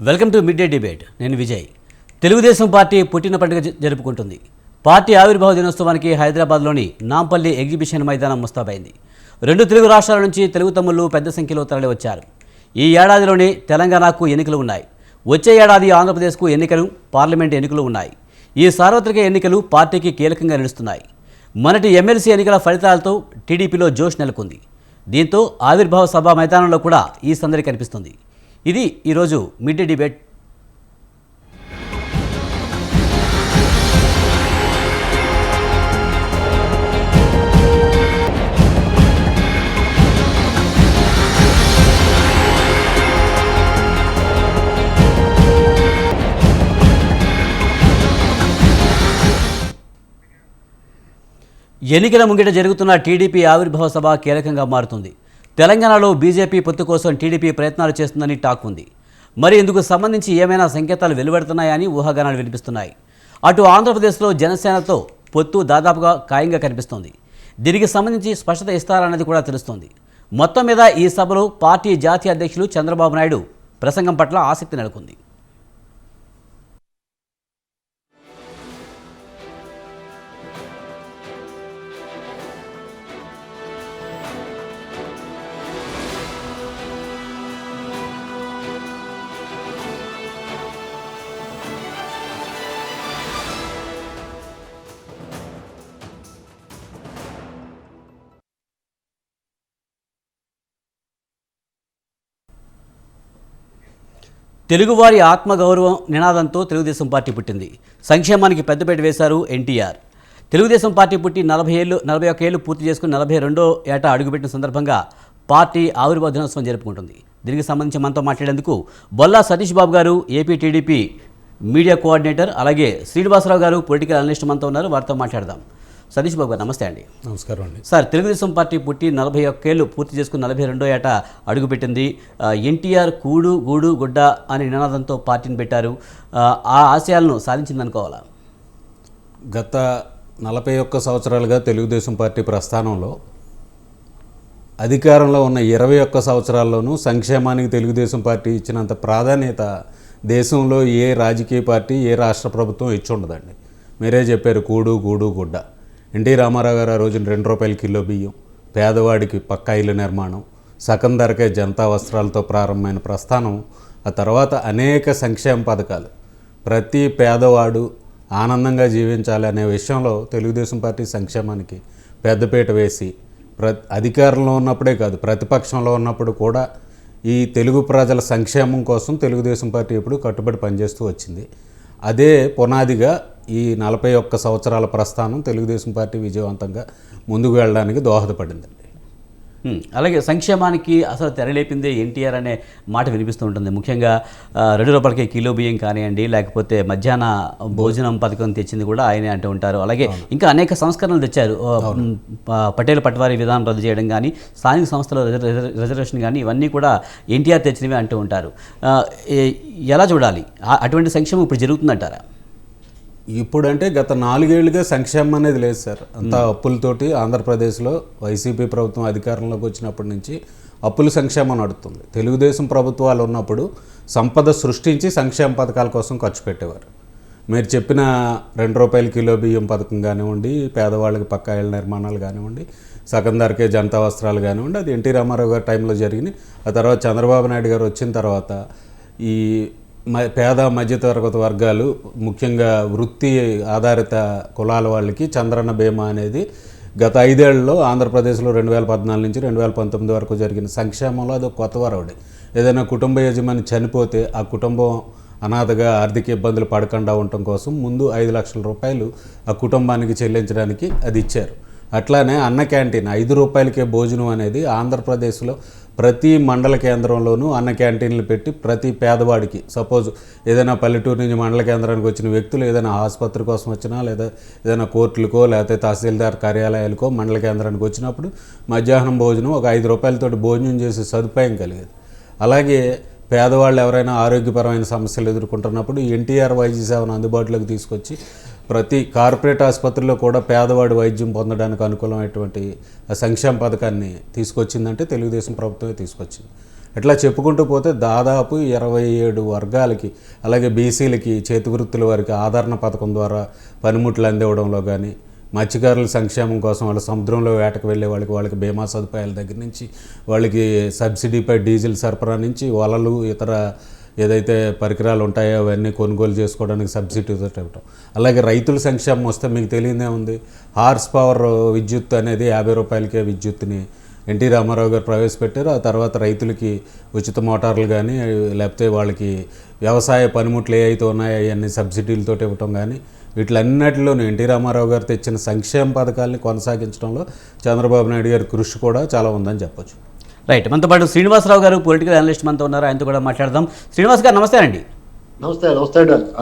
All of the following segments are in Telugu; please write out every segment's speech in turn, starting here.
Welcome to mid day debate. నేను విజయ్. తెలుగుదేశం పార్టీ పుట్టిన పండుగ జ- జరుపుకుంటుంది. పార్టీ ఆవిర్భావ దినోత్సవానికి హైదరాబాద్లోని నాంపల్లి ఎగ్జిబిషన్ మైదానం ముస్తాబైంది. రెండు తెలుగు రాష్ట్రాల నుంచి తెలుగు తమ్ముళ్ళు పెద్ద సంఖ్యలో తరలి వచ్చారు ఈ ఏడాదిలోనే తెలంగాణకు ఎన్నికలు ఉన్నాయి. వచ్చే ఏడాది ఆంధ్రప్రదేశ్కు ఎన్నికలు పార్లమెంట్ ఎన్నికలు ఉన్నాయి. ఈ సార్వత్రిక ఎన్నికలు పార్టీకి కీలకంగా నిలుస్తున్నాయి. మొన్నటి ఎమ్మెల్సీ ఎన్నికల ఫలితాలతో టీడీపీలో జోష్ నెలకొంది. దీంతో ఆవిర్భావ సభ మైదానంలో కూడా ఈ సందడి కనిపిస్తుంది. ఇది ఈరోజు మిడ్ డే డిబేట్. ఎన్నికల ముంగిట జరుగుతున్న టీడీపీ ఆవిర్భావ సభ కీలకంగా మారుతుంది. తెలంగాణలో బీజేపీ పొత్తు కోసం టీడీపీ ప్రయత్నాలు చేస్తుందని టాక్ ఉంది. మరి ఇందుకు సంబంధించి ఏమైనా సంకేతాలు వెలువడుతున్నాయని ఊహాగానాలు వినిపిస్తున్నాయి. అటు ఆంధ్రప్రదేశ్లో జనసేనతో పొత్తు దాదాపుగా ఖాయంగా కనిపిస్తోంది. దీనికి సంబంధించి స్పష్టత ఇస్తారన్నది కూడా తెలుస్తోంది. మొత్తం మీద ఈ సభలో పార్టీ జాతీయ అధ్యక్షులు చంద్రబాబు నాయుడు ప్రసంగం పట్ల ఆసక్తి నెలకొంది. తెలుగువారి ఆత్మగౌరవం నినాదంతో తెలుగుదేశం పార్టీ పుట్టింది. సంక్షేమానికి పెద్దపేట వేశారు ఎన్టీఆర్. తెలుగుదేశం పార్టీ పుట్టి నలభై ఏళ్ళు నలభై ఒక్క ఏళ్ళు పూర్తి చేసుకుని నలభై రెండో ఏటా అడుగుపెట్టిన సందర్భంగా పార్టీ ఆవిర్భావ దినోత్సవం జరుపుకుంటుంది. దీనికి సంబంధించి మనతో మాట్లాడేందుకు బొల్లా సతీష్ బాబు గారు ఏపీ టీడీపీ మీడియా కోఆర్డినేటర్ అలాగే శ్రీనివాసరావు గారు పొలిటికల్ అనలిస్ట్ మనతో ఉన్నారు. వారితో మాట్లాడదాం. సతీష్ బాబు గారు నమస్తే అండి. నమస్కారం అండి. సార్ తెలుగుదేశం పార్టీ పుట్టి నలభై ఒక్కేళ్ళు పూర్తి చేసుకుని నలభై రెండో ఏట అడుగుపెట్టింది. ఎన్టీఆర్ కూడు గూడు గుడ్డ అనే నినాదంతో పార్టీని పెట్టారు. ఆ, ఆ ఆశయాలను సాధించింది అనుకోవాలా? గత నలభై ఒక్క సంవత్సరాలుగా తెలుగుదేశం పార్టీ ప్రస్థానంలో అధికారంలో ఉన్న ఇరవై ఒక్క సంవత్సరాల్లోనూ సంక్షేమానికి తెలుగుదేశం పార్టీ ఇచ్చినంత ప్రాధాన్యత దేశంలో ఏ రాజకీయ పార్టీ ఏ రాష్ట్ర ప్రభుత్వం ఇచ్చి ఉండదండి. మీరే చెప్పారు కూడు గూడు గుడ్డ. ఎన్టీ రామారావు గారు ఆ రోజున రెండు రూపాయల కిలో బియ్యం పేదవాడికి పక్కా ఇల్లు నిర్మాణం సగం ధరకే జనతా వస్త్రాలతో ప్రారంభమైన ప్రస్థానం ఆ తర్వాత అనేక సంక్షేమ పథకాలు. ప్రతి పేదవాడు ఆనందంగా జీవించాలి అనే విషయంలో తెలుగుదేశం పార్టీ సంక్షేమానికి పెద్దపీట వేసి ప్ర అధికారంలో ఉన్నప్పుడే కాదు ప్రతిపక్షంలో ఉన్నప్పుడు కూడా ఈ తెలుగు ప్రజల సంక్షేమం కోసం తెలుగుదేశం పార్టీ ఎప్పుడు కట్టుబడి పనిచేస్తూ వచ్చింది. అదే పునాదిగా ఈ నలభై ఒక్క సంవత్సరాల ప్రస్థానం తెలుగుదేశం పార్టీ విజయవంతంగా ముందుకు వెళ్ళడానికి దోహదపడిందండి అలాగే సంక్షేమానికి అసలు తెరలేపిందే ఎన్టీఆర్ అనే మాట వినిపిస్తూ ఉంటుంది. ముఖ్యంగా రెండు రూపాయలకి కిలో బియ్యం కానివ్వండి లేకపోతే మధ్యాహ్న భోజనం పథకం తెచ్చింది కూడా ఆయనే అంటూ ఉంటారు. అలాగే ఇంకా అనేక సంస్కరణలు తెచ్చారు. పటేల్ పట్వారీ విధానం రద్దు చేయడం కానీ స్థానిక సంస్థల రిజర్- రిజర్- రిజర్వేషన్ కానీ ఇవన్నీ కూడా ఎన్టీఆర్ తెచ్చినవి అంటూ ఉంటారు. ఎలా చూడాలి? అటువంటి సంక్షేమం ఇప్పుడు జరుగుతుందంటారా? ఇప్పుడంటే గత నాలుగేళ్ళుగా సంక్షేమం అనేది లేదు సార్. అంతా అప్పులతోటి ఆంధ్రప్రదేశ్లో వైసీపీ ప్రభుత్వం అధికారంలోకి వచ్చినప్పటి నుంచి అప్పుల సంక్షేమం నడుస్తుంది తెలుగుదేశం ప్రభుత్వాలు ఉన్నప్పుడు సంపద సృష్టించి సంక్షేమ పథకాల కోసం ఖర్చు పెట్టేవారు. మీరు చెప్పిన రెండు రూపాయల కిలో బియ్యం పథకం కానివ్వండి పేదవాళ్ళకి పక్కా ఇళ్ళ నిర్మాణాలు కానివ్వండి సగం ధరకే జనతా వస్త్రాలు కానివ్వండి అది ఎన్టీ రామారావు గారి టైంలో జరిగినాయి. ఆ తర్వాత చంద్రబాబు నాయుడు గారు వచ్చిన తర్వాత ఈ పేద మధ్యతరగతి వర్గాలు ముఖ్యంగా వృత్తి ఆధారిత కులాల వాళ్ళకి చంద్రన్న బీమా అనేది గత ఐదేళ్ళలో ఆంధ్రప్రదేశ్లో రెండు వేల పద్నాలుగు నుంచి రెండు వేల పంతొమ్మిది వరకు జరిగిన సంక్షేమంలో అది కొత్త వరవడి. ఏదైనా కుటుంబ యజమాని చనిపోతే ఆ కుటుంబం అనాథగా ఆర్థిక ఇబ్బందులు పడకుండా ఉండటం కోసం ముందు ఐదు లక్షల రూపాయలు ఆ కుటుంబానికి చెల్లించడానికి అది ఇచ్చారు. అట్లానే అన్న క్యాంటీన్ ఐదు రూపాయలకే భోజనం అనేది ఆంధ్రప్రదేశ్లో ప్రతి మండల కేంద్రంలోనూ అన్న క్యాంటీన్లు పెట్టి ప్రతి పేదవాడికి సపోజ్ ఏదైనా పల్లెటూరు నుంచి మండల కేంద్రానికి వచ్చిన వ్యక్తులు ఏదైనా ఆసుపత్రి కోసం వచ్చినా లేదా ఏదైనా కోర్టులకో లేకపోతే తహసీల్దార్ కార్యాలయాలకో మండల కేంద్రానికి వచ్చినప్పుడు మధ్యాహ్నం భోజనం ఒక ఐదు రూపాయలతోటి భోజనం చేసే సదుపాయం కలిగేది. అలాగే పేదవాళ్ళు ఎవరైనా ఆరోగ్యపరమైన సమస్యలు ఎదుర్కొంటున్నప్పుడు ఎన్టీఆర్ వైద్య సేవను అందుబాటులోకి తీసుకొచ్చి ప్రతి కార్పొరేట్ ఆసుపత్రిలో కూడా పేదవాడి వైద్యం పొందడానికి అనుకూలమైనటువంటి సంక్షేమ పథకాన్ని తీసుకొచ్చిందంటే తెలుగుదేశం ప్రభుత్వమే తీసుకొచ్చింది. ఇట్లా చెప్పుకుంటూ పోతే దాదాపు ఇరవై ఏడు వర్గాలకి అలాగే బీసీలకి చేతి వృత్తుల వారికి ఆదరణ పథకం ద్వారా పనిముట్లు అందివ్వడంలో కానీ మత్స్యకారుల సంక్షేమం కోసం వాళ్ళ సముద్రంలో వేటకు వెళ్ళే వాళ్ళకి వాళ్ళకి బీమా సదుపాయాల దగ్గర నుంచి వాళ్ళకి సబ్సిడీపై డీజిల్ సరఫరా నుంచి వలలు ఇతర ఏదైతే పరికరాలు ఉంటాయో అవన్నీ కొనుగోలు చేసుకోవడానికి సబ్సిడీతో ఇవ్వటం అలాగే రైతుల సంక్షేమం వస్తే మీకు తెలియదే ఉంది. హార్స్ పవర్ విద్యుత్ అనేది యాభై రూపాయలకే విద్యుత్ని ఎన్టీ రామారావు గారు ప్రవేశపెట్టారు. ఆ తర్వాత రైతులకి ఉచిత మోటార్లు కానీ లేకపోతే వాళ్ళకి వ్యవసాయ పనిముట్లు ఏ అయితే ఉన్నాయో అవన్నీ సబ్సిడీలతో ఇవ్వటం కానీ వీటిలన్నిటిలోనూ ఎన్టీ రామారావు గారు తెచ్చిన సంక్షేమ పథకాలని కొనసాగించడంలో చంద్రబాబు నాయుడు గారి కృషి కూడా చాలా ఉందని చెప్పొచ్చు. రైట్ మనతో పాటు శ్రీనివాసరావు గారు పొలిటికల్ అనలిస్ట్ మనతో ఉన్నారు. ఆయనతో కూడా మాట్లాడదాం. శ్రీనివాస్ గారు నమస్తే అండి. నమస్తే నమస్తే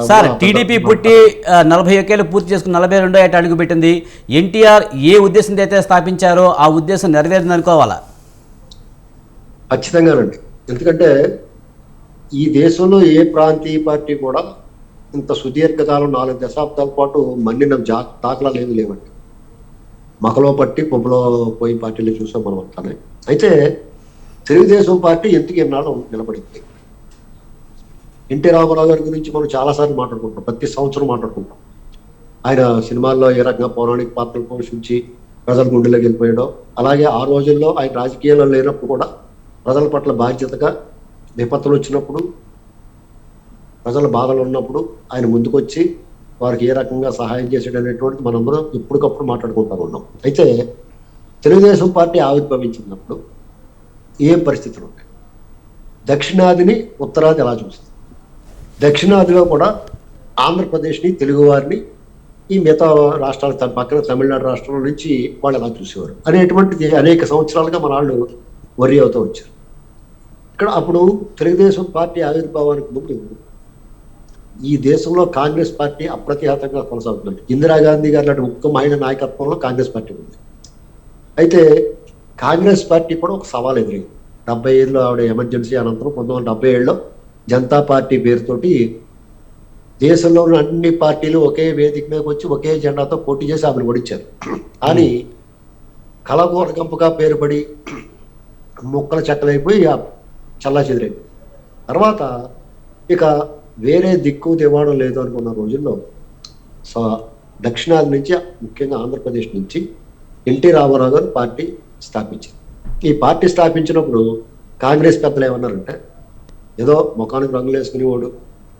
సార్ టీడీపీ పుట్టి నలభై ఒకేళ్ళు పూర్తి చేసుకుని నలభై రెండో ఏట అడుగు పెట్టింది. ఎన్టీఆర్ ఏ ఉద్దేశంతో అయితే స్థాపించారో ఆ ఉద్దేశం నెరవేరింది అనుకోవాలా? ఖచ్చితంగానండి ఎందుకంటే ఈ దేశంలో ఏ ప్రాంతీయ పార్టీ కూడా ఇంత సుదీర్ఘకాలం నాలుగు దశాబ్దాల పాటు మన్నిన జా దాఖలాలు ఏమి లేవండి. మకలో పట్టి పొబ్బలో పోయి పార్టీలు చూసాం మనం అంతానే అయితే తెలుగుదేశం పార్టీ ఎందుకు ఎన్నాళ్ళు నిలబడింది? ఎన్టీ రామారావు గారి గురించి మనం చాలాసార్లు మాట్లాడుకుంటాం ప్రతి సంవత్సరం మాట్లాడుకుంటాం. ఆయన సినిమాల్లో ఏ రకంగా పౌరాణిక పాత్రలు పోషించి ప్రజల గుండెలోకి వెళ్ళిపోయాడో అలాగే ఆ రోజుల్లో ఆయన రాజకీయాల్లో లేనప్పుడు కూడా ప్రజల పట్ల బాధ్యతగా విపత్తులు వచ్చినప్పుడు ప్రజల బాధలు ఉన్నప్పుడు ఆయన ముందుకొచ్చి వారికి ఏ రకంగా సహాయం చేసాడు అనేటువంటిది మనందరం ఇప్పటికప్పుడు మాట్లాడుకుంటా ఉన్నాం. అయితే తెలుగుదేశం పార్టీ ఆవిర్భవించినప్పుడు ఏ పరిస్థితులు ఉన్నాయి? దక్షిణాదిని ఉత్తరాది ఎలా చూస్తుంది? దక్షిణాదిలో కూడా ఆంధ్రప్రదేశ్ని తెలుగువారిని ఈ మిగతా రాష్ట్రాల తన పక్కన తమిళనాడు రాష్ట్రం నుంచి వాళ్ళు ఎలా చూసేవారు? అనేటువంటిది అనేక సంవత్సరాలుగా మన వాళ్ళు వరి అవుతూ వచ్చారు. ఇక్కడ అప్పుడు తెలుగుదేశం పార్టీ ఆవిర్భావానికి ముందు ఈ దేశంలో కాంగ్రెస్ పార్టీ అప్రతిహతంగా కొనసాగుతుంది. ఇందిరాగాంధీ గారి లాంటి ముఖ్య మహిళ నాయకత్వంలో కాంగ్రెస్ పార్టీ ఉంది. అయితే కాంగ్రెస్ పార్టీ కూడా ఒక సవాల్ ఎదురైంది. డెబ్బై ఏడులో ఆవిడ ఎమర్జెన్సీ అనంతరం పంతొమ్మిది వందల డెబ్బై ఏడులో జనతా పార్టీ పేరుతోటి దేశంలో ఉన్న అన్ని పార్టీలు ఒకే వేదిక మీదకి వచ్చి ఒకే జెండాతో పోటీ చేసి ఆమెను ఓడించారు. కానీ కలగూరగంపగా పేరుపడి ముక్కల చెక్కలైపోయి చల్లా చెదిరైంది తర్వాత ఇక వేరే దిక్కు దివాణం లేదు అనుకున్న రోజుల్లో సో దక్షిణాది నుంచి ముఖ్యంగా ఆంధ్రప్రదేశ్ నుంచి ఎన్టీ రామారావు గారు పార్టీ స్థాపించింది. ఈ పార్టీ స్థాపించినప్పుడు కాంగ్రెస్ పెద్దలు ఏమన్నారంటే ఏదో ముఖానికి రంగులు వేసుకునేవాడు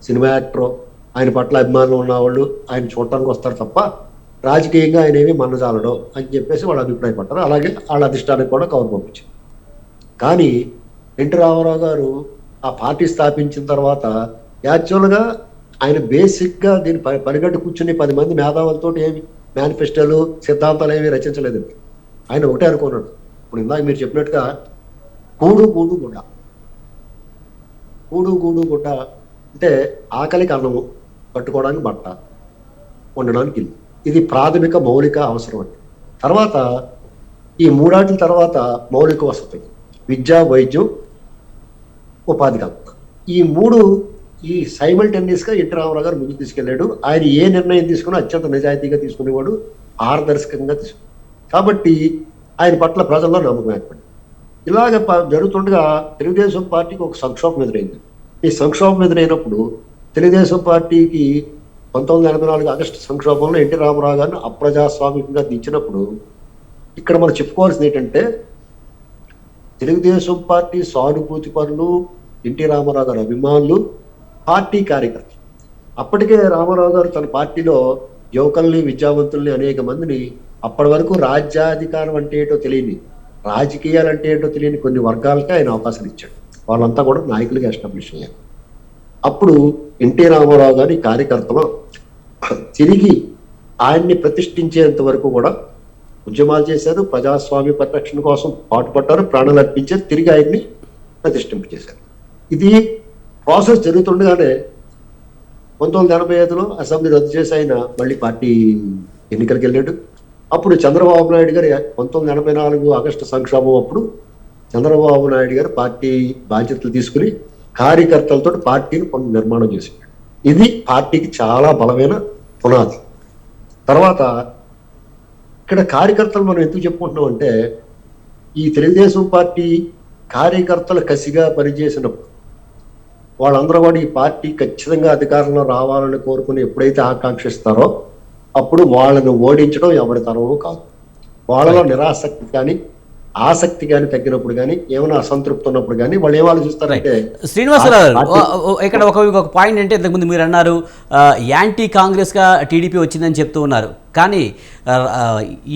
సినిమా యాక్టర్ ఆయన పట్ల అభిమానులు ఉన్నవాళ్ళు ఆయన చూడటానికి వస్తారు తప్ప రాజకీయంగా ఆయన ఏమి మన్నజాలడు అని చెప్పేసి వాళ్ళు అభిప్రాయపడ్డారు. అలాగే వాళ్ళ అధిష్టానికి కూడా కవర్ పంపించారు కానీ ఎన్టీ రామారావు గారు ఆ పార్టీ స్థాపించిన తర్వాత యాక్చువల్గా ఆయన బేసిక్గా దీని ప- కూర్చుని పది మంది మేధావులతో ఏమి మేనిఫెస్టోలు సిద్ధాంతాలు ఏమి రచించలేదండి. ఆయన ఒకటే అనుకున్నాడు. ఇప్పుడు ఇందాక మీరు చెప్పినట్టుగా కూడు కూడు గుడ్డ. కూడు గూడు గుడ్డ అంటే ఆకలికి అన్నము కట్టుకోవడానికి బట్ట ఉండడానికి ఇల్లు. ఇది ప్రాథమిక మౌలిక అవసరం అండి. తర్వాత ఈ మూడాటిల తర్వాత మౌలిక వసతి విద్య వైద్యం ఉపాధి కల్పన. ఈ మూడు ఈ సైమల్టేనియస్గా ఎన్టీ రామారావు గారు ముందుకు తీసుకెళ్ళాడు ఆయన ఏ నిర్ణయం తీసుకున్నా అత్యంత నిజాయితీగా తీసుకునేవాడు పారదర్శకంగా తీసుకున్నాడు. కాబట్టి ఆయన పట్ల ప్రజల్లో నమ్మకం ఏర్పడింది. ఇలాగ ప- జరుగుతుండగా తెలుగుదేశం పార్టీకి ఒక సంక్షోభం ఎదురైంది. ఈ సంక్షోభం ఎదురైనప్పుడు తెలుగుదేశం పార్టీకి పంతొమ్మిది ఎనభై నాలుగు ఆగస్టు సంక్షోభంలో ఎన్టీ రామారావు గారిని అప్రజాస్వామికంగా దించినప్పుడు ఇక్కడ మనం చెప్పుకోవాల్సింది ఏంటంటే తెలుగుదేశం పార్టీ సానుభూతి పనులు ఎన్టీ రామారావు గారి అభిమానులు పార్టీ కార్యకర్తలు. అప్పటికే రామారావు గారు తన పార్టీలో యువకుల్ని విద్యావంతుల్ని అనేక మందిని అప్పటి వరకు రాజ్యాధికారం అంటే ఏంటో తెలియని రాజకీయాలు అంటే ఏంటో తెలియని కొన్ని వర్గాలకే ఆయన అవకాశం ఇచ్చాడు. వాళ్ళంతా కూడా నాయకులుగా ఎస్టాబ్లిష్ అయ్యారు. అప్పుడు ఎన్టీ రామారావు గారి కార్యకర్తలు తిరిగి ఆయన్ని ప్రతిష్ఠించేంత వరకు కూడా ఉద్యమాలు చేశారు ప్రజాస్వామ్య పరిరక్షణ కోసం పాటుపడ్డారు ప్రాణాలు అర్పించారు తిరిగి ఆయన్ని ప్రతిష్ఠింపచేశారు ఇది ప్రాసెస్ జరుగుతుండగానే పంతొమ్మిది వందల ఎనభై ఐదులో అసెంబ్లీ రద్దు చేసి ఆయన మళ్ళీ పార్టీ ఎన్నికలకు వెళ్ళాడు. అప్పుడు చంద్రబాబు నాయుడు గారు పంతొమ్మిది ఎనభై నాలుగు ఆగస్టు సంక్షోభం అప్పుడు చంద్రబాబు నాయుడు గారు పార్టీ బాధ్యతలు తీసుకుని కార్యకర్తలతో పార్టీని పునః నిర్మాణం చేశాడు ఇది పార్టీకి చాలా బలమైన పునాది. తర్వాత ఇక్కడ కార్యకర్తలు మనం ఎందుకు చెప్పుకుంటున్నాం అంటే ఈ తెలుగుదేశం పార్టీ కార్యకర్తలు కసిగా పనిచేసినప్పుడు వాళ్ళందరూ కూడా ఈ పార్టీ ఖచ్చితంగా అధికారంలో రావాలని కోరుకుని ఎప్పుడైతే ఆకాంక్షిస్తారో అప్పుడు వాళ్ళని ఓడించడం ఎవరి తరము కాదు. వాళ్ళలో నిరాసక్తి కానీ ఆసక్తి కానీ తగ్గినప్పుడు కానీ ఏమైనా అసంతృప్తి ఉన్నప్పుడు కానీ వాళ్ళు ఏం ఆలోచిస్తారంటే శ్రీనివాసరావు ఇక్కడ ఒక ఒక పాయింట్ అంటే ఇంతకుముందు మీరు అన్నారు యాంటీ కాంగ్రెస్గా టీడీపీ వచ్చిందని చెప్తూ ఉన్నారు. కానీ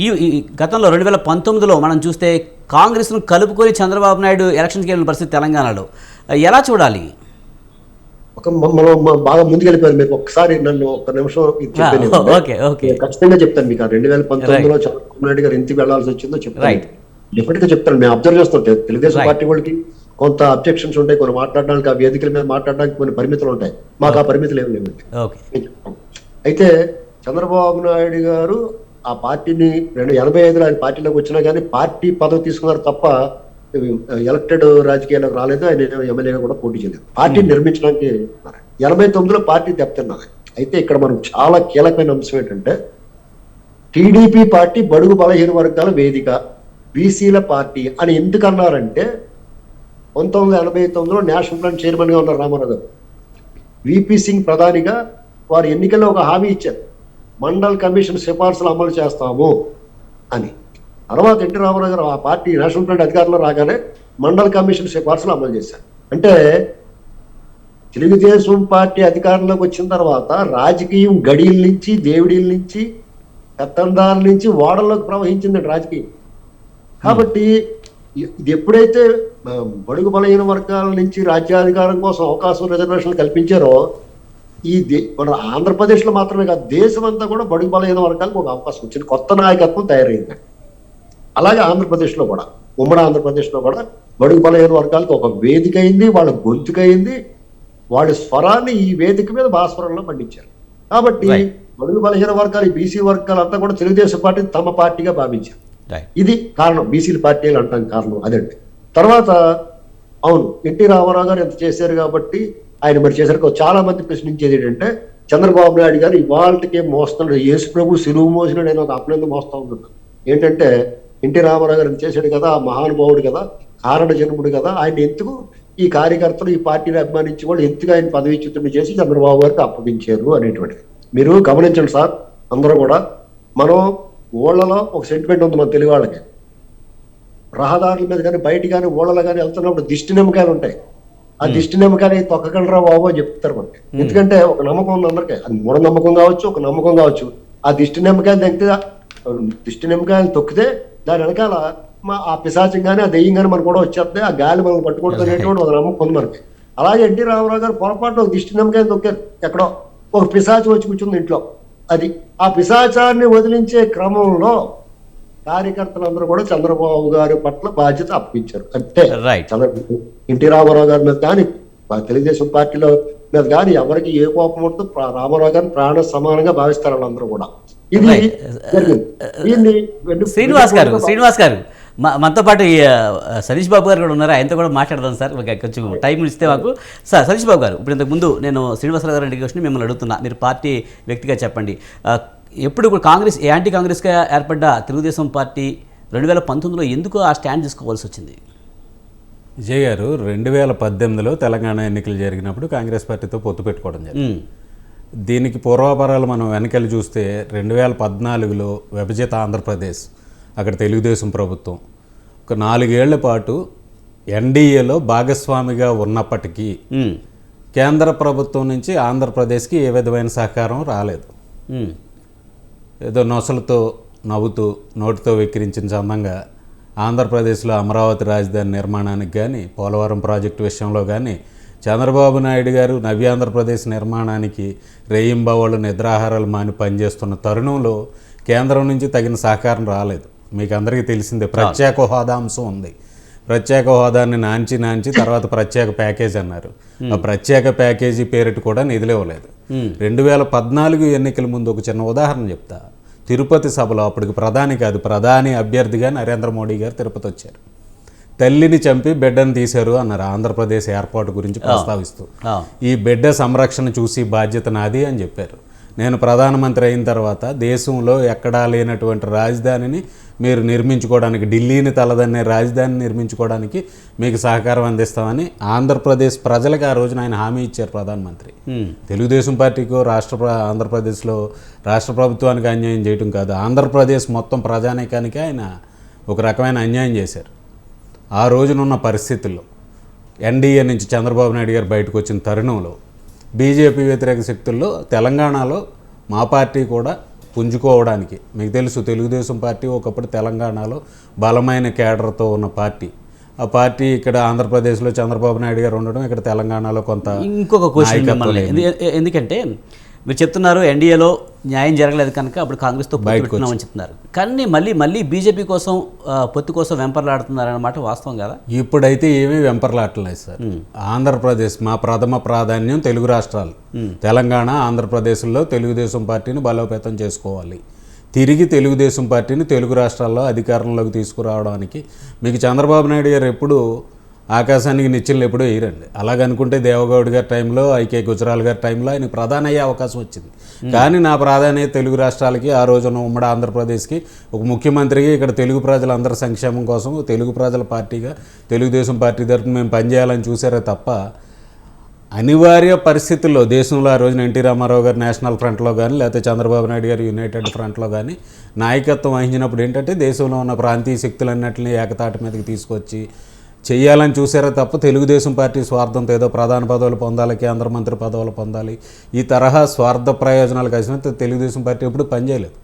ఈ గతంలో రెండు వేల పంతొమ్మిదిలో మనం చూస్తే కాంగ్రెస్ను కలుపుకొని చంద్రబాబు నాయుడు ఎలక్షన్కి వెళ్ళిన పరిస్థితి తెలంగాణలో. ఎలా చూడాలి? ఒక మనం బాగా ముందుకెళ్ళిపోయారు మీకు. ఒకసారి నన్ను ఒక నిమిషం చెప్పాను ఖచ్చితంగా చెప్తాను మీకు. రెండు వేల పంతొమ్మిదిలో చంద్రబాబు నాయుడు గారు ఇంటికి వెళ్ళాల్సి వచ్చిందో చెప్తాను. Right. డెఫినెట్గా చెప్తాను. మేము అబ్జర్వ్ చేస్తాం తె- తెలుగుదేశం. పార్టీ వాళ్ళకి కొంత అబ్జెక్షన్స్ ఉంటాయి కొన్ని మాట్లాడడానికి ఆ వేదికల మీద మాట్లాడడానికి కొన్ని పరిమితులు ఉంటాయి. మాకు ఆ పరిమితులు ఏమి లేవు అయితే చంద్రబాబు నాయుడు గారు ఆ పార్టీని రెండు ఎనభై ఐదులో ఆయన పార్టీలోకి వచ్చినా కానీ పార్టీ పదవి తీసుకున్నారు తప్ప ఎలక్టెడ్ రాజకీయాలకు రాలేదు ఆయన ఎమ్మెల్యేగా కూడా పోటీ చేయలేదు. పార్టీ నిర్మించడానికి ఎనభై తొమ్మిదిలో పార్టీ దెబ్బతిన్నది. అయితే ఇక్కడ మనం చాలా కీలకమైన అంశం ఏంటంటే టీడీపీ పార్టీ బడుగు బలహీన వర్గాల వేదిక బీసీల పార్టీ అని ఎందుకు అన్నారంటే పంతొమ్మిది వందల ఎనభై తొమ్మిదిలో నేషనల్ ఫ్రంట్ చైర్మన్గా ఉన్నారు రామారావు గారు విపి సింగ్ ప్రధానిగా వారు ఎన్నికల్లో ఒక హామీ ఇచ్చారు. మండల్ కమిషన్ సిఫార్సులు అమలు చేస్తాము అని. తర్వాత ఎన్టీ రామారావు గారు ఆ పార్టీ నేషనల్ ఫ్రంట్ అధికారంలో రాగానే మండల కమిషన్ సిఫార్సులు అమలు చేశారు. అంటే తెలుగుదేశం పార్టీ అధికారంలోకి వచ్చిన తర్వాత రాజకీయం గడియల నుంచి దేవుడిల నుంచి పెత్తందారుల నుంచి ఓడల్లోకి ప్రవహించింది రాజకీయం. కాబట్టి ఇది ఎప్పుడైతే బడుగు బలహీన వర్గాల నుంచి రాజ్యాధికారం కోసం అవకాశం రిజర్వేషన్లు కల్పించారో ఈ దే మన ఆంధ్రప్రదేశ్లో మాత్రమే కాదు దేశం అంతా కూడా బడుగు బలహీన వర్గాలకు ఒక అవకాశం వచ్చింది. కొత్త నాయకత్వం తయారైంది అలాగే ఆంధ్రప్రదేశ్లో కూడా ఉమ్మడి ఆంధ్రప్రదేశ్లో కూడా బడుగు బలహీన వర్గాలకు ఒక వేదిక అయింది వాళ్ళ గొంతుకైంది వాళ్ళ స్వరాన్ని ఈ వేదిక మీద భాస్వరంలో పండించారు. కాబట్టి. బడుగు బలహీన వర్గాలు ఈ బీసీ వర్గాలంతా కూడా తెలుగుదేశం పార్టీ తమ పార్టీగా భావించారు. ఇది కారణం. బీసీల పార్టీలు అంటాం కారణం అదండి. తర్వాత అవును ఎన్టీ రామారావు గారు ఎంత చేశారు కాబట్టి ఆయన మరి చేశారు. చాలా మంది ప్రశ్నించేది ఏంటంటే చంద్రబాబు నాయుడు గారు ఇవాళకే మోస్తున్నాడు. యేసు ప్రభు సిలువు మోసినాడు. నేను ఒక అప్నందు మోస్తా ఉన్నాను ఏంటంటే ఎన్టీ రామారావు గారు చేశాడు కదా ఆ మహానుభావుడు కదా కారణ జన్ముడు కదా ఆయన ఎందుకు ఈ కార్యకర్తలు ఈ పార్టీని అభిమానించి వాళ్ళు ఎందుకు ఆయన పదవీచ్యుతుని చేసి చంద్రబాబు గారికి అప్పగించారు అనేటువంటిది. మీరు గమనించండి సార్ అందరూ కూడా మనం ఊళ్ళలో ఒక సెంటిమెంట్ ఉంది మన తెలుగు వాళ్ళకి. రహదారుల మీద కానీ బయట కానీ ఊళ్ళలో కానీ వెళ్తున్నప్పుడు దిష్టి నిమ్మకాయలు ఉంటాయి. ఆ దిష్టి నిమ్మకాయలు తొక్కగలరా బాబు అని చెప్తారు మనకి. ఎందుకంటే ఒక నమ్మకం ఉంది అందరికీ. అది మూఢ నమ్మకం కావచ్చు ఒక నమ్మకం కావచ్చు. ఆ దిష్టి నిమ్మకాయలు తెగితే ఆ దిష్టి నిమ్మకాయలు తొక్కితే దాని వెనకాల మా ఆ పిశాచం కానీ ఆ దెయ్యం కానీ మనకు కూడా వచ్చేస్తే ఆ గాలి మనల్ని పట్టుకుంటుంది అనేటువంటి ఒక నమ్మకం ఉంది మనకి. అలాగే ఎన్టీ రామారావు గారు పొరపాటు ఒక దిష్టి నిమ్మకాయలు తొక్కారు. ఎక్కడో ఒక పిశాచం వచ్చి కూర్చుంది ఇంట్లో. అది. ఆ పిశాచాన్ని వదిలించే క్రమంలో కార్యకర్తలందరూ కూడా చంద్రబాబు గారి పట్ల బాధ్యత అప్పగించారు. అంటే ఎన్టీ రామారావు గారి మీద కానీ తెలుగుదేశం పార్టీలో మీద కానీ ఎవరికి ఏ కోపం ఉంటుందో రామారావు గారిని ప్రాణ సమానంగా భావిస్తారు వాళ్ళందరూ కూడా. శ్రీనివాస్ గారు శ్రీనివాస్ గారు మా- మనతో పాటు సతీష్ బాబు గారు కూడా ఉన్నారు? ఆయనతో కూడా మాట్లాడదాం సార్. కొంచెం టైం ఇస్తే మాకు. సార్ సతీష్ బాబు గారు ఇప్పుడు ఇంతకు ముందు నేను శ్రీనివాసరావు గారు క్వశ్చన్ మిమ్మల్ని అడుగుతున్నా. మీరు పార్టీ వ్యక్తిగా చెప్పండి. ఎప్పుడు కూడా కాంగ్రెస్ యాంటీ కాంగ్రెస్గా ఏర్పడ్డ తెలుగుదేశం పార్టీ రెండు వేల పంతొమ్మిదిలో ఎందుకు ఆ స్టాండ్ తీసుకోవాల్సి వచ్చింది? విజయ్ గారు రెండు వేల పద్దెనిమిదిలో తెలంగాణ ఎన్నికలు జరిగినప్పుడు కాంగ్రెస్ పార్టీతో పొత్తు పెట్టుకోవడం జరిగింది. దీనికి పూర్వాపరాలు మనం వెనకాల చూస్తే రెండు వేల పద్నాలుగులో విభజిత ఆంధ్రప్రదేశ్ అక్కడ తెలుగుదేశం ప్రభుత్వం. ఒక నాలుగేళ్ళ పాటు ఎన్డీఏలో భాగస్వామిగా ఉన్నప్పటికీ కేంద్ర ప్రభుత్వం నుంచి ఆంధ్రప్రదేశ్కి ఏ విధమైన సహకారం రాలేదు. ఏదో నొసలతో నవ్వుతూ నోటితో వెక్కిరించిన చందంగా ఆంధ్రప్రదేశ్లో అమరావతి రాజధాని నిర్మాణానికి కానీ పోలవరం ప్రాజెక్టు విషయంలో కానీ చంద్రబాబు నాయుడు గారు నవ్యాంధ్రప్రదేశ్ నిర్మాణానికి రేయింబావాళ్ళు నిద్రాహారాలు మాని పనిచేస్తున్న తరుణంలో కేంద్రం నుంచి తగిన సహకారం రాలేదు. మీకు అందరికీ తెలిసిందే ప్రత్యేక హోదా అంశం ఉంది. ప్రత్యేక హోదాన్ని నాంచి నాంచి తర్వాత ప్రత్యేక ప్యాకేజ్ అన్నారు. ఆ ప్రత్యేక ప్యాకేజీ పేరిట కూడా నిధులు ఇవ్వలేదు రెండు వేల పద్నాలుగు ఎన్నికల ముందు ఒక చిన్న ఉదాహరణ చెప్తా. తిరుపతి సభలో అప్పటికి ప్రధాని కాదు ప్రధాని అభ్యర్థిగా నరేంద్ర మోడీ గారు తిరుపతి వచ్చారు. తల్లిని చంపి బిడ్డను తీశారు అన్నారు. ఆంధ్రప్రదేశ్ ఏర్పాటు గురించి ప్రస్తావిస్తూ. ఈ బిడ్డ సంరక్షణ చూసి బాధ్యత నాది అని చెప్పారు. నేను ప్రధానమంత్రి అయిన తర్వాత దేశంలో ఎక్కడా లేనటువంటి రాజధానిని మీరు నిర్మించుకోవడానికి ఢిల్లీని తలదన్నే రాజధాని నిర్మించుకోవడానికి మీకు సహకారం అందిస్తామని ఆంధ్రప్రదేశ్ ప్రజలకు ఆ రోజున ఆయన హామీ ఇచ్చారు ప్రధానమంత్రి. తెలుగుదేశం పార్టీకో రాష్ట్ర ప్ర- ఆంధ్రప్రదేశ్లో రాష్ట్ర ప్రభుత్వానికి అన్యాయం చేయటం కాదు. ఆంధ్రప్రదేశ్ మొత్తం ప్రజానీకానికి ఆయన ఒక రకమైన అన్యాయం చేశారు. ఆ రోజునున్న పరిస్థితుల్లో ఎన్డీఏ నుంచి చంద్రబాబు నాయుడు గారు బయటకు వచ్చిన తరుణంలో బీజేపీ వ్యతిరేక శక్తుల్లో తెలంగాణలో మా పార్టీ కూడా పుంజుకోవడానికి మీకు తెలుసు తెలుగుదేశం పార్టీ ఒకప్పుడు తెలంగాణలో బలమైన కేడర్తో ఉన్న పార్టీ. ఆ పార్టీ ఇక్కడ ఆంధ్రప్రదేశ్లో చంద్రబాబు నాయుడు గారు ఉండడం ఇక్కడ తెలంగాణలో కొంత ఇంకొక క్వశ్చన్ ఎందుకంటే మీరు చెప్తున్నారు ఎన్డీఏలో న్యాయం జరగలేదు కనుక అప్పుడు కాంగ్రెస్తో పెట్టుకున్నామని చెప్తున్నారు. కానీ మళ్ళీ మళ్ళీ బీజేపీ కోసం పొత్తు కోసం వెంపర్లాడుతున్నారన్నమాట వాస్తవం కదా? ఇప్పుడైతే ఏమీ వెంపర్లాటలేదు సార్. ఆంధ్రప్రదేశ్ మా ప్రథమ ప్రాధాన్యం తెలుగు రాష్ట్రాలు. తెలంగాణ ఆంధ్రప్రదేశ్లో తెలుగుదేశం పార్టీని బలోపేతం చేసుకోవాలి. తిరిగి తెలుగుదేశం పార్టీని తెలుగు రాష్ట్రాల్లో అధికారంలోకి తీసుకురావడానికి మీకు చంద్రబాబు నాయుడు గారు ఎప్పుడు ఆకాశానికి నిచ్చెనలు ఎప్పుడూ వేయరండి. అలాగనుకుంటే దేవగౌడ్ గారి టైంలో ఐకే గుజరాల్ గారి టైంలో ఆయన ప్రధాని అయ్యే అవకాశం వచ్చింది. కానీ నా ప్రాధాన్యత తెలుగు రాష్ట్రాలకి ఆ రోజున ఉమ్మడి ఆంధ్రప్రదేశ్కి ఒక ముఖ్యమంత్రికి ఇక్కడ తెలుగు ప్రజలందరి సంక్షేమం కోసం తెలుగు ప్రజల పార్టీగా తెలుగుదేశం పార్టీ తరఫున మేము పనిచేయాలని చూసారే తప్ప అనివార్య పరిస్థితుల్లో దేశంలో ఆ రోజున ఎన్టీ రామారావు గారు నేషనల్ ఫ్రంట్లో కానీ లేకపోతే చంద్రబాబు నాయుడు గారు యునైటెడ్ ఫ్రంట్లో కానీ నాయకత్వం వహించినప్పుడు ఏంటంటే దేశంలో ఉన్న ప్రాంతీయ శక్తులన్నింటినీ ఏకతాటి మీదకి తీసుకొచ్చి చేయాలని చూసారే తప్ప తెలుగుదేశం పార్టీ స్వార్థంతో ఏదో ప్రధాన పదవులు పొందాలి కేంద్ర మంత్రి పదవులు పొందాలి ఈ తరహా స్వార్థ ప్రయోజనాలు కలిసినంత తెలుగుదేశం పార్టీ ఎప్పుడు పనిచేయలేదు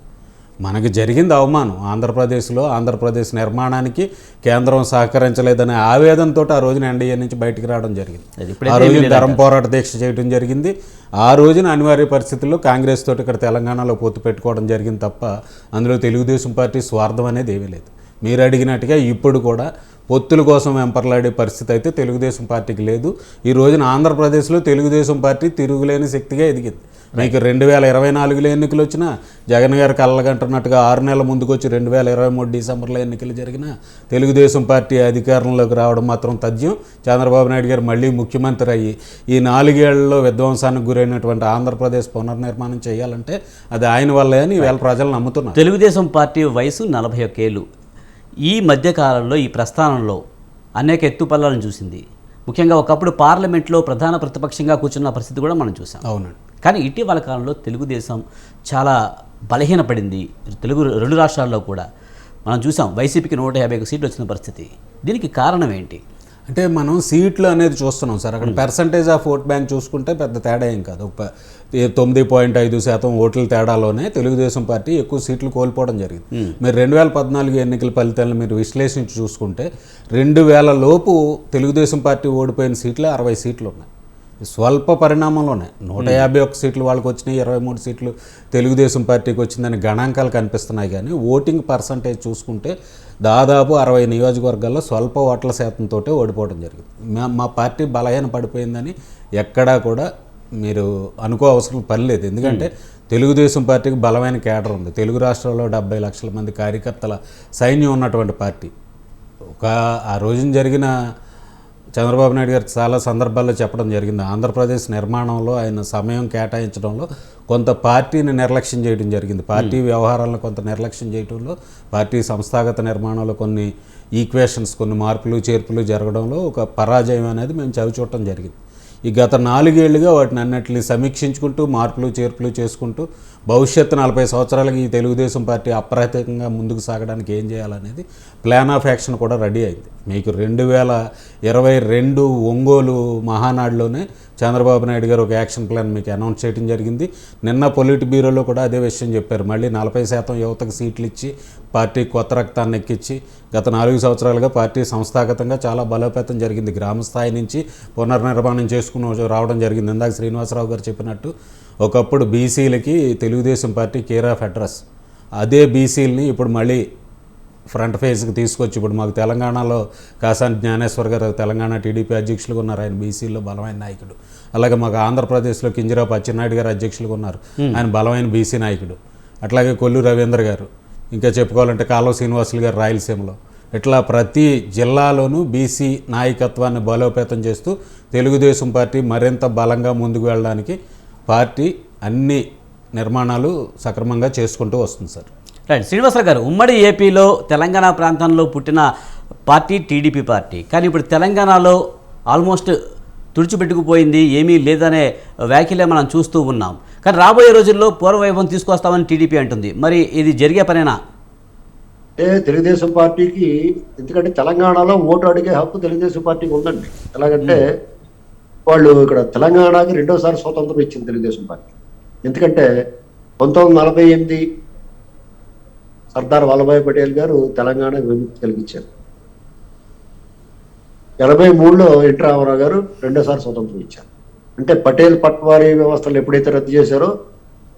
మనకి జరిగింది అవమానం. ఆంధ్రప్రదేశ్లో ఆంధ్రప్రదేశ్ నిర్మాణానికి కేంద్రం సహకరించలేదనే ఆవేదనతో ఆ రోజున ఎన్డీఏ నుంచి బయటికి రావడం జరిగింది. ఆ రోజున ధర్మ పోరాట దీక్ష చేయడం జరిగింది. ఆ రోజున అనివార్య పరిస్థితుల్లో కాంగ్రెస్ తోటి ఇక్కడ తెలంగాణలో పొత్తు పెట్టుకోవడం జరిగింది తప్ప అందులో తెలుగుదేశం పార్టీ స్వార్థం అనేది ఏమీ లేదు. మీరు అడిగినట్టుగా ఇప్పుడు కూడా పొత్తుల కోసం వెంపర్లాడే పరిస్థితి అయితే తెలుగుదేశం పార్టీకి లేదు. ఈ రోజున ఆంధ్రప్రదేశ్లో తెలుగుదేశం పార్టీ తిరుగులేని శక్తిగా ఎదిగింది. మీకు రెండు వేల ఇరవై నాలుగులో ఎన్నికలు వచ్చినా జగన్ గారు కళ్ళగంటున్నట్టుగా ఆరు నెలల ముందుకు వచ్చి రెండు వేల ఇరవై మూడు డిసెంబర్లో ఎన్నికలు జరిగినా తెలుగుదేశం పార్టీ అధికారంలోకి రావడం మాత్రం తథ్యం. చంద్రబాబు నాయుడు గారు మళ్ళీ ముఖ్యమంత్రి అయ్యి ఈ నాలుగేళ్ళలో విధ్వంసానికి గురైనటువంటి ఆంధ్రప్రదేశ్ పునర్నిర్మాణం చేయాలంటే అది ఆయన వల్లే అని ఈవేళ ప్రజలు నమ్ముతున్నారు. తెలుగుదేశం పార్టీ వయసు నలభై ఒక్కేళ్ళు ఈ మధ్యకాలంలో ఈ ప్రస్థానంలో అనేక ఎత్తుపల్లాలను చూసింది. ముఖ్యంగా ఒకప్పుడు పార్లమెంట్లో ప్రధాన ప్రతిపక్షంగా కూర్చున్న పరిస్థితి కూడా మనం చూసాం. అవునండి. కానీ ఇటీవల కాలంలో తెలుగుదేశం చాలా బలహీనపడింది. తెలుగు రెండు రాష్ట్రాల్లో కూడా మనం చూసాం వైసీపీకి నూట యాభై ఒక సీట్లు వచ్చిన పరిస్థితి. దీనికి కారణం ఏంటి? అంటే మనం సీట్లు అనేది చూస్తున్నాం సార్. అక్కడ పర్సంటేజ్ ఆఫ్ ఓట్ బ్యాంక్ చూసుకుంటే పెద్ద తేడా ఏం కాదు. తొమ్మిది పాయింట్ ఐదు శాతం ఓట్ల తేడాలోనే తెలుగుదేశం పార్టీ ఎక్కువ సీట్లు కోల్పోవడం జరిగింది. మీరు రెండు వేల పద్నాలుగు ఎన్నికల ఫలితాలను మీరు విశ్లేషించి చూసుకుంటే రెండు వేల లోపు తెలుగుదేశం పార్టీ ఓడిపోయిన సీట్లు అరవై సీట్లు ఉన్నాయి. స్వల్ప పరిణామంలోనే నూట యాభై ఒక్క సీట్లు వాళ్ళకి వచ్చినాయి ఇరవై మూడు సీట్లు తెలుగుదేశం పార్టీకి వచ్చిందని గణాంకాలు కనిపిస్తున్నాయి కానీ ఓటింగ్ పర్సంటేజ్ చూసుకుంటే దాదాపు అరవై నియోజకవర్గాల్లో స్వల్ప ఓట్ల శాతంతో ఓడిపోవడం జరిగింది. మా- మా పార్టీ బలహీన పడిపోయిందని ఎక్కడా కూడా మీరు అనుకో అవసరం పని లేదు. ఎందుకంటే తెలుగుదేశం పార్టీకి బలమైన కేడర్ ఉంది. తెలుగు రాష్ట్రాల్లో డెబ్బై లక్షల మంది కార్యకర్తల సైన్యం ఉన్నటువంటి పార్టీ. ఒక ఆ రోజున జరిగిన చంద్రబాబు నాయుడు గారు చాలా సందర్భాల్లో చెప్పడం జరిగింది. ఆంధ్రప్రదేశ్ నిర్మాణంలో ఆయన సమయం కేటాయించడంలో కొంత పార్టీని నిర్లక్ష్యం చేయడం జరిగింది. పార్టీ వ్యవహారాలను కొంత నిర్లక్ష్యం చేయడంలో పార్టీ సంస్థాగత నిర్మాణంలో కొన్ని ఈక్వేషన్స్ కొన్ని మార్పులు చేర్పులు జరగడంలో ఒక పరాజయం అనేది మేము చవి చూడటం జరిగింది. ఈ గత నాలుగేళ్ళుగా వాటిని అన్నిటిని సమీక్షించుకుంటూ మార్పులు చేర్పులు చేసుకుంటూ భవిష్యత్తు నలభై సంవత్సరాలకి ఈ తెలుగుదేశం పార్టీ అప్రతికంగా ముందుకు సాగడానికి ఏం చేయాలనేది ప్లాన్ ఆఫ్ యాక్షన్ కూడా రెడీ అయింది. మీకు రెండు వేల ఇరవై రెండు ఒంగోలు మహానాడులోనే చంద్రబాబు నాయుడు గారు ఒక యాక్షన్ ప్లాన్ మీకు అనౌన్స్ చేయడం జరిగింది. నిన్న పొలిట్ బ్యూరోలో కూడా అదే విషయం చెప్పారు. మళ్ళీ నలభై శాతం యువతకు సీట్లు ఇచ్చి పార్టీ కొత్త రక్తాన్ని ఎక్కించి గత నాలుగు సంవత్సరాలుగా పార్టీ సంస్థాగతంగా చాలా బలోపేతం జరిగింది. గ్రామ స్థాయి నుంచి పునర్నిర్మాణం చేసుకుని రావడం జరిగింది. ఇందాక శ్రీనివాసరావు గారు చెప్పినట్టు ఒకప్పుడు బీసీలకి Telugu Desam party care of address. అదే బీసీలని ఇప్పుడు మళ్ళీ ఫ్రంట్ ఫేజ్కి తీసుకొచ్చి ఇప్పుడు మాకు తెలంగాణలో కాసాని జ్ఞానేశ్వర్ గారు తెలంగాణ టీడీపీ అధ్యక్షులుగా ఉన్నారు. ఆయన బీసీలో బలమైన నాయకుడు. అలాగే మాకు ఆంధ్రప్రదేశ్లో కింజరాపు అచ్చెన్నాయుడు గారు అధ్యక్షులుగా ఉన్నారు. ఆయన బలమైన బీసీ నాయకుడు. అట్లాగే కొల్లు రవీంద్ర గారు. ఇంకా చెప్పుకోవాలంటే కాలువ శ్రీనివాసులు గారు రాయలసీమలో. ఇట్లా ప్రతి జిల్లాలోనూ బీసీ నాయకత్వాన్ని బలోపేతం చేస్తూ తెలుగుదేశం పార్టీ మరింత బలంగా ముందుకు వెళ్ళడానికి పార్టీ అన్ని నిర్మాణాలు సక్రమంగా చేసుకుంటూ వస్తుంది సార్. రైట్ శ్రీనివాసరావు గారు ఉమ్మడి ఏపీలో తెలంగాణ ప్రాంతంలో పుట్టిన పార్టీ టీడీపీ పార్టీ. కానీ ఇప్పుడు తెలంగాణలో ఆల్మోస్ట్ తుడిచిపెట్టుకుపోయింది ఏమీ లేదనే వ్యాఖ్యలే మనం చూస్తూ ఉన్నాం. కానీ రాబోయే రోజుల్లో పూర్వవైభవం తీసుకొస్తామని టీడీపీ అంటుంది. మరి ఇది జరిగే పనేనా? అంటే తెలుగుదేశం పార్టీకి ఎందుకంటే తెలంగాణలో ఓటు అడిగే హక్కు తెలుగుదేశం పార్టీకి ఉందండి. ఎలాగంటే వాళ్ళు ఇక్కడ తెలంగాణకి రెండోసారి స్వతంత్రం ఇచ్చింది తెలుగుదేశం పార్టీ. ఎందుకంటే పంతొమ్మిది నలభై ఎనిమిది సర్దార్ వల్లభాయ్ పటేల్ గారు తెలంగాణ విముక్తి కలిగించారు. ఎనభై మూడులో ఎన్టీ రామారావు గారు రెండోసారి స్వతంత్రం ఇచ్చారు. అంటే పటేల్ పట్వారీ వ్యవస్థలు ఎప్పుడైతే రద్దు చేశారో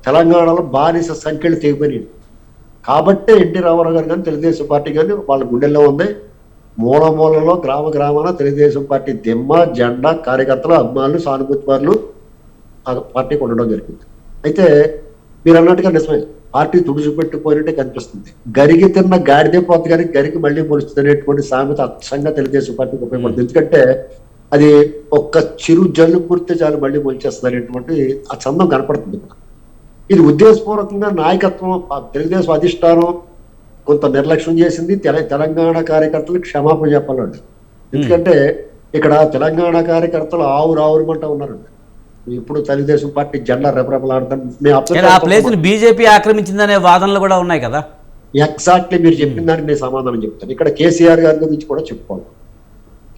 తెలంగాణలో బానిస సంఖ్యలు తెగిపోయినాయి. కాబట్టే ఎన్టీ రామారావు గారు కానీ తెలుగుదేశం పార్టీ కానీ వాళ్ళ గుండెల్లో ఉంది. మూల మూలలో గ్రామ గ్రామాన తెలుగుదేశం పార్టీ దిమ్మ జెండా కార్యకర్తలు అభిమానులు సానుభూతిపరులు పార్టీకి ఉండడం జరిగింది. అయితే మీరు అన్నట్టుగా నిజమే పార్టీ తుడిచిపెట్టుకుపోయినట్టే కనిపిస్తుంది. గరిగి తిన్న గాడిదే పోతే కానీ గరికి మళ్ళీ మొలుస్తుంది అనేటువంటి సామెత అచ్చంగా తెలుగుదేశం పార్టీకి ఉపయోగపడుతుంది. ఎందుకంటే అది ఒక్క చిరు జల్లు కుడితే చాలు మళ్ళీ మొలిచేస్తుంది అనేటువంటి ఆ చందం కనపడుతుంది. ఇది ఉద్దేశపూర్వకంగా నాయకత్వం తెలుగుదేశం అధిష్టానం కొంత నిర్లక్ష్యం చేసింది తెల- తెలంగాణ కార్యకర్తలు క్షమాపణ చెప్పాలండి. ఎందుకంటే ఇక్కడ తెలంగాణ కార్యకర్తలు ఆవురు ఆవురుమంటా ఉన్నారండి. ఇప్పుడు తెలుగుదేశం పార్టీ జెండా రెపరెపలాడతాం మేము కానీ ఆ అప్పుడు ప్లేస్ని బీజేపీ ఆక్రమించిందనే వాదనలు కూడా ఉన్నాయి కదా? ఎగ్జాక్ట్లీ మీరు చెప్పిన దానికి నేను సమాధానం చెప్తాను. ఇక్కడ కేసీఆర్ గారి గురించి కూడా చెప్పుకోవాలి.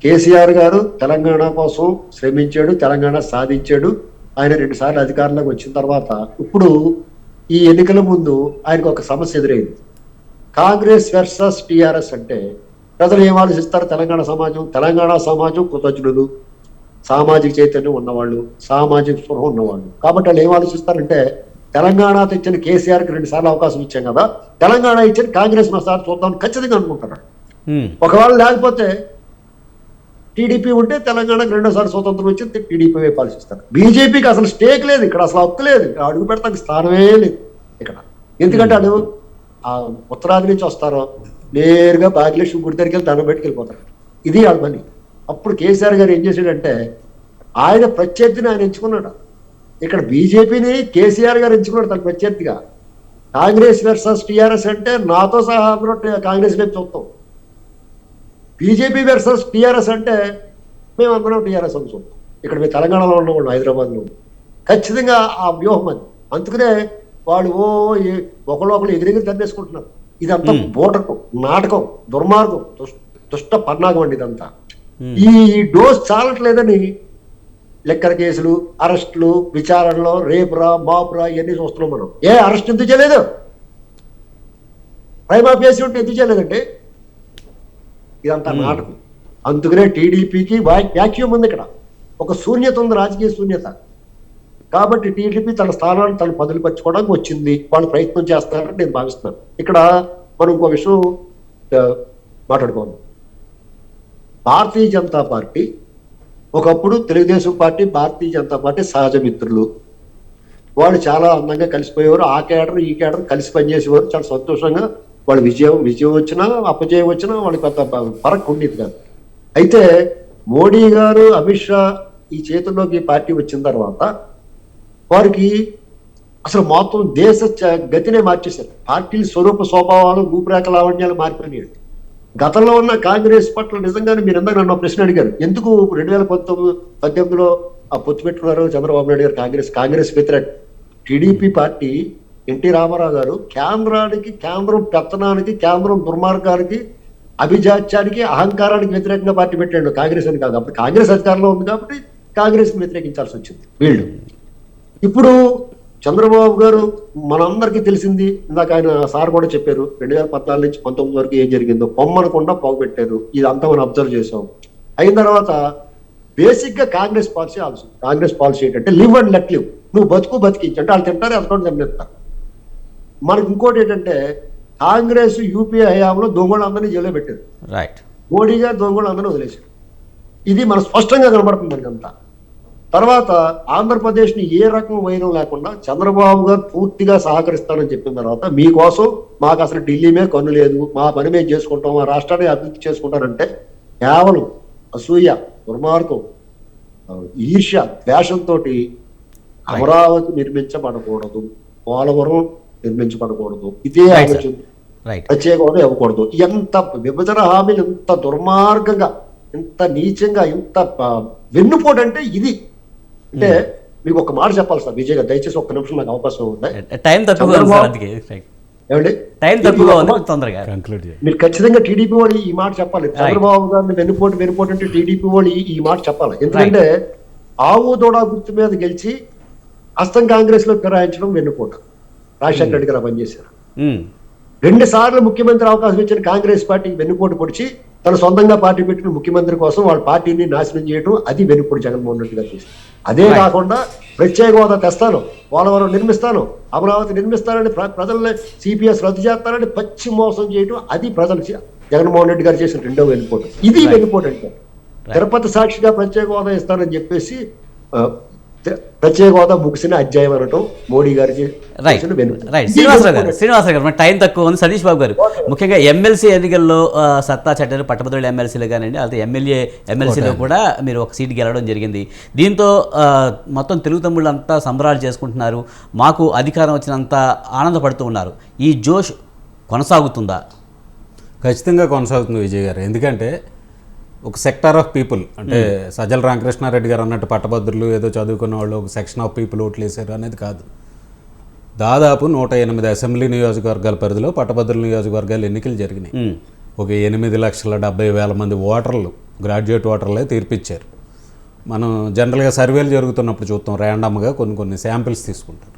కేసీఆర్ గారు తెలంగాణ కోసం శ్రమించాడు తెలంగాణ సాధించాడు. ఆయన రెండు సార్లు అధికారంలోకి వచ్చిన తర్వాత ఇప్పుడు ఈ ఎన్నికల ముందు ఆయనకు ఒక సమస్య ఎదురైంది. కాంగ్రెస్ వర్సెస్ టిఆర్ఎస్ అంటే ప్రజలు ఏం ఆలోచిస్తారు? తెలంగాణ సమాజం తెలంగాణ సమాజం కృతజ్ఞులు సామాజిక చైతన్యం ఉన్నవాళ్ళు సామాజిక స్పృహ ఉన్నవాళ్ళు. కాబట్టి వాళ్ళు ఏం ఆలోచిస్తారంటే తెలంగాణ తెచ్చిన కేసీఆర్కి రెండు సార్లు అవకాశం ఇచ్చాం కదా తెలంగాణ ఇచ్చిన కాంగ్రెస్ ఒకసారి చూద్దాం ఖచ్చితంగా అనుకుంటారు ఉమ్. ఒకవేళ లేకపోతే టీడీపీ ఉంటే తెలంగాణకు రెండోసారి స్వతంత్రం వచ్చి టీడీపీ వైపు ఆలోచిస్తారు బీజేపీకి అసలు స్టేక్ లేదు ఇక్కడ అసలు హక్కు లేదు ఇక్కడ అడుగు పెడతానికి స్థానమే లేదు ఇక్కడ. ఎందుకంటే అడు ఆ ఉత్తరాది నుంచి వస్తారో నేరుగా భాగ్యలక్ష్మి గుడి దగ్గరికి వెళ్ళి దండం పెట్టుకెళ్ళిపోతారు ఇది వాళ్ళ పని. అప్పుడు కేసీఆర్ గారు ఏం చేశాడంటే ఆయన ప్రత్యర్థిని ఆయన ఎంచుకున్నాడు. ఇక్కడ బీజేపీని కేసీఆర్ గారు ఎంచుకున్నాడు తన ప్రత్యర్థిగా. కాంగ్రెస్ వర్సెస్ టీఆర్ఎస్ అంటే నాతో సహా అందరూ కాంగ్రెస్ వైపు చూస్తాం. బీజేపీ వర్సెస్ టీఆర్ఎస్ అంటే మేము అందరం టీఆర్ఎస్ అని చూస్తాం. ఇక్కడ మేము తెలంగాణలో ఉన్నవాళ్ళు హైదరాబాద్లో. ఖచ్చితంగా ఆ వ్యూహం అది. అందుకనే వాళ్ళు ఓ ఏ- ఒకళ్ళొకళ్ళు ఎగిరెగిరి తన్నేసుకుంటున్నారు. ఇదంతా బోటకం నాటకం దుర్మార్గం దుష్- దుష్ట పన్నాగం అండి ఇదంతా. ఈ డోస్ చాలట్లేదని లెక్కల కేసులు అరెస్టులు విచారణలో రేపురా మాపురా ఇవన్నీ చూస్తున్నాం మనం. ఏ అరెస్ట్ ఎందుకు చేయలేదు? ప్రైమా పేసి ఉంటే ఎందుకు చేయలేదండి? ఇదంతా నాటకం. అందుకనే టీడీపీకి వ్యాక్యూమ్ ఉంది ఇక్కడ. ఒక శూన్యత ఉంది రాజకీయ శూన్యత. కాబట్టి టీడీపీ తన స్థానాన్ని తను పదులుపరచుకోవడానికి వచ్చింది. వాళ్ళు ప్రయత్నం చేస్తారని నేను భావిస్తున్నాను. ఇక్కడ మనం ఇంకో విషయం ఆ, మాట్లాడుకోవాలి. భారతీయ జనతా పార్టీ ఒకప్పుడు తెలుగుదేశం పార్టీ భారతీయ జనతా పార్టీ సహజ మిత్రులు. వాళ్ళు చాలా అందంగా కలిసిపోయేవారు. ఆ కేడర్ ఈ కేడర్ కలిసి పనిచేసేవారు. చాలా సంతోషంగా వాళ్ళు విజయం విజయం వచ్చినా అపజయం వచ్చినా వాళ్ళకి పెద్ద ఫరక్ ఉండేది కాదు. అయితే మోడీ గారు అమిత్ షా ఈ చేతుల్లోకి ఈ పార్టీ వచ్చిన తర్వాత వారికి అసలు మొత్తం దేశ గతినే మార్చేశారు. పార్టీ స్వరూప స్వభావాలు రూపురేఖ లావణ్యాలు మారిపోయినాయి. గతంలో ఉన్న కాంగ్రెస్ పట్ల నిజంగానే మీరు అందరూ నన్ను ప్రశ్న అడిగారు. ఎందుకు రెండు వేల పంతొమ్మిది పద్దెనిమిదిలో ఆ పొత్తు పెట్టుకున్నారు చంద్రబాబు నాయుడు గారు కాంగ్రెస్ కాంగ్రెస్ వ్యతిరేక టీడీపీ పార్టీ ఎన్టీ రామారావు గారు కేంద్రానికి కేంద్రం పెత్తనానికి కేంద్రం దుర్మార్గానికి అభిజాత్యానికి అహంకారానికి వ్యతిరేకంగా పార్టీ పెట్టాడు కాంగ్రెస్ అని కాదు. అప్పుడు కాంగ్రెస్ అధికారంలో ఉంది కాబట్టి కాంగ్రెస్ వ్యతిరేకించాల్సి వచ్చింది. వీళ్ళు. ఇప్పుడు చంద్రబాబు గారు మనందరికీ తెలిసింది ఇందాక ఆయన సార్ కూడా చెప్పారు రెండు వేల పద్నాలుగు నుంచి పంతొమ్మిది వరకు ఏం జరిగిందో పొమ్మనకుండా పోగొట్టారు. ఇదంతా మనం అబ్జర్వ్ చేసాం అయిన తర్వాత బేసిక్గా కాంగ్రెస్ పాలసీ ఆలోచన. కాంగ్రెస్ పాలసీ ఏంటంటే లివ్ అండ్ లెట్ లివ్. నువ్వు బతుకు బతికించు అంటే వాళ్ళు తింటారు అతను తినేస్తారు మనకి ఇంకోటి ఏంటంటే కాంగ్రెస్ యూపీఏ హయాంలో దొంగలందరినీ జైల్లో పెట్టారు. రైట్ మోడీ గారు దొంగలు అందరూ వదిలేశారు. ఇది మన స్పష్టంగా కనబడుతుంది మనకంతా. తర్వాత ఆంధ్రప్రదేశ్ని ఏ రకం వైరం లేకుండా చంద్రబాబు గారు పూర్తిగా సహకరిస్తానని చెప్పిన తర్వాత మీకోసం మాకు అసలు ఢిల్లీ మీద కన్ను లేదు మా పని మేము చేసుకుంటాం మా రాష్ట్రాన్ని అభివృద్ధి చేసుకుంటారంటే కేవలం అసూయ దుర్మార్గం ఈర్ష్య ద్వేషంతో అమరావతి నిర్మించబడకూడదు పోలవరం నిర్మించబడకూడదు. ఇదే ఆలోచన. ప్రత్యేక హోదా ఇవ్వకూడదు. ఎంత విభజన హామీలు ఎంత దుర్మార్గంగా ఇంత నీచంగా ఇంత ప- వెన్నుపోటు అంటే ఇది. అంటే మీకు ఒక మాట చెప్పాలి సార్ విజయ్ గారు. దయచేసి ఒక్క నిమిషం నాకు అవకాశం ఉంది? టైం ఏమండి? టైం తక్కువగా తొందరగా. మీరు ఖచ్చితంగా టీడీపీ వాళ్ళు ఈ మాట చెప్పాలి. చంద్రబాబు గారిని వెన్నుపోటు వెన్నుపోటు అంటే టీడీపీ వాళ్ళు ఈ- మాట చెప్పాలి. ఎందుకంటే ఆవు దూడ గుర్తు మీద గెలిచి అస్తం కాంగ్రెస్లో ఫిరాయించడం వెన్నుపోటు. రాజశేఖర రెడ్డి గారు పనిచేశారు. ఉమ్, రెండు సార్లు ముఖ్యమంత్రి అవకాశం ఇచ్చిన కాంగ్రెస్ పార్టీకి వెన్నుపోటు పొడిచి తన సొంతంగా పార్టీ పెట్టిన ముఖ్యమంత్రి కోసం వాళ్ళ పార్టీని నాశనం చేయడం అది వెన్నుపోటు జగన్మోహన్ రెడ్డి గారు చేసింది. అదే. కాకుండా ప్రత్యేక హోదా తెస్తాను. పోలవరం నిర్మిస్తాను. అమరావతి నిర్మిస్తానని ప్ర- ప్రజల్ని సిపిఎస్ రద్దు చేస్తానని పచ్చి మోసం చేయడం అది ప్రజలు జగన్మోహన్ రెడ్డి గారు చేసిన రెండో వెన్నుపోటు ఇది అంటే తిరుపతి సాక్షిగా ప్రత్యేక హోదా ఇస్తానని చెప్పేసి ప్రత్యేక హోదా ముగిసిన అధ్యాయం అనటం మోడీ గారికి రైట్ శ్రీనివాసరావు గారు. శ్రీనివాసరావు గారు మన టైం తక్కువ ఉంది. సతీష్ బాబు గారు ముఖ్యంగా ఎమ్మెల్సీ ఎన్నికల్లో సత్తా చట్టాలు పట్టభద్రుల ఎమ్మెల్సీలు కానివ్వండి అలాగే ఎమ్మెల్యే ఎమ్మెల్సీలో కూడా మీరు ఒక సీట్ గెలవడం జరిగింది. దీంతో మొత్తం తెలుగు తమ్ముళ్ళు అంతా సంబరాలు చేసుకుంటున్నారు. మాకు అధికారం వచ్చినంత ఆనందపడుతూ ఉన్నారు. ఈ జోష్ కొనసాగుతుందా? ఖచ్చితంగా కొనసాగుతుంది విజయ్ గారు. ఎందుకంటే ఒక సెక్టార్ ఆఫ్ పీపుల్ అంటే సజ్జల రామకృష్ణారెడ్డి గారు అన్నట్టు పట్టభద్రులు ఏదో చదువుకున్న వాళ్ళు ఒక సెక్షన్ ఆఫ్ పీపుల్ ఓట్లు వేసారు అనేది కాదు. దాదాపు నూట ఎనిమిది అసెంబ్లీ నియోజకవర్గాల పరిధిలో పట్టభద్రుల నియోజకవర్గాలు ఎన్నికలు జరిగినాయి. ఉమ్, ఒక ఎనిమిది లక్షల డెబ్బై వేల మంది ఓటర్లు గ్రాడ్యుయేట్ ఓటర్లే తీర్పిచ్చారు. మనం జనరల్గా సర్వేలు జరుగుతున్నప్పుడు చూస్తాం ర్యాండమ్గా కొన్ని కొన్ని శాంపిల్స్ తీసుకుంటారు.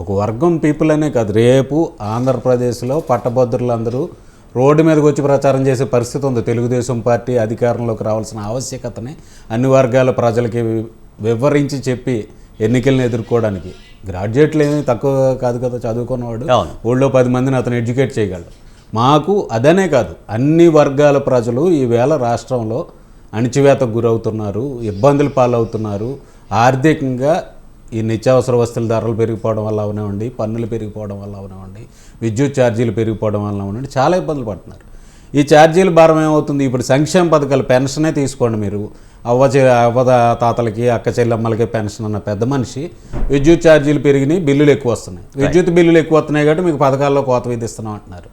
ఒక వర్గం పీపుల్ అనే కాదు రేపు ఆంధ్రప్రదేశ్లో పట్టభద్రులందరూ రోడ్డు మీదకి వచ్చి ప్రచారం చేసే పరిస్థితి ఉంది. తెలుగుదేశం పార్టీ అధికారంలోకి రావాల్సిన ఆవశ్యకతని అన్ని వర్గాల ప్రజలకి వివరించి చెప్పి ఎన్నికలను ఎదుర్కోవడానికి. గ్రాడ్యుయేట్లు ఏమీ తక్కువ కాదు కదా చదువుకున్నవాడు. ఊళ్ళో పది మందిని అతను ఎడ్యుకేట్ చేయగలడు. మాకు అదనే కాదు అన్ని వర్గాల ప్రజలు ఈవేళ రాష్ట్రంలో అణిచివేతకు గురవుతున్నారు ఇబ్బందులు పాలవుతున్నారు. ఆర్థికంగా ఈ నిత్యావసర వస్తువుల ధరలు పెరిగిపోవడం వల్ల అవనివ్వండి పన్నులు పెరిగిపోవడం వల్ల అవనివ్వండి విద్యుత్ ఛార్జీలు పెరిగిపోవడం వల్ల అవనివ్వండి చాలా ఇబ్బందులు పడుతున్నారు. ఈ ఛార్జీల భారం ఏమవుతుంది? ఇప్పుడు సంక్షేమ పథకాలు పెన్షనే తీసుకోండి మీరు. అవ్వ అవ్వ తాతలకి అక్క చెల్లెమ్మలకి పెన్షన్ అన్న పెద్ద మనిషి విద్యుత్ ఛార్జీలు పెరిగినాయి బిల్లులు ఎక్కువ వస్తున్నాయి. విద్యుత్ బిల్లులు ఎక్కువ వస్తున్నాయి కాబట్టి మీకు పథకాల్లో కోత విధిస్తున్నాం అంటున్నారు.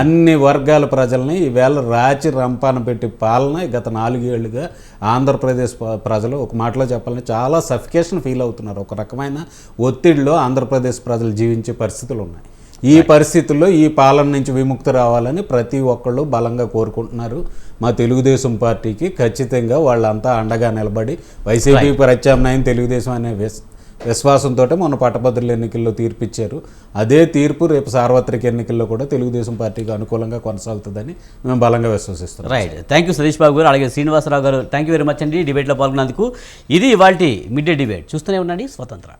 అన్ని వర్గాల ప్రజల్ని ఈవేళ రాచి రంపాన పెట్టి పాలన గత నాలుగేళ్ళుగా ఆంధ్రప్రదేశ్ ప్రజలు ఒక మాటలో చెప్పాలంటే చాలా సఫికేషన్ ఫీల్ అవుతున్నారు. ఒక రకమైన ఒత్తిడిలో ఆంధ్రప్రదేశ్ ప్రజలు జీవించే పరిస్థితులు ఉన్నాయి. ఈ పరిస్థితుల్లో ఈ పాలన నుంచి విముక్తి రావాలని ప్రతి ఒక్కళ్ళు బలంగా కోరుకుంటున్నారు. మా తెలుగుదేశం పార్టీకి ఖచ్చితంగా వాళ్ళంతా అండగా నిలబడి వైసీపీ ప్రత్యామ్నాయం తెలుగుదేశం అనే విశ్వాసంతో మొన్న పట్టభద్రుల ఎన్నికల్లో తీర్పిచ్చారు. అదే తీర్పు రేపు సార్వత్రిక ఎన్నికల్లో కూడా తెలుగుదేశం పార్టీకి అనుకూలంగా కొనసాగుతుందని మేము బలంగా విశ్వసిస్తున్నాం. Right thank you Satish Babu garu అలాగే శ్రీనివాసరావు గారు థ్యాంక్ యూ వెరీ మచ్ అండి. డిబేట్లో పాల్గొన్నందుకు ఇది ఇవాళ మిడ్ డే డిబేట్ చూస్తూనే ఉండండి స్వతంత్ర.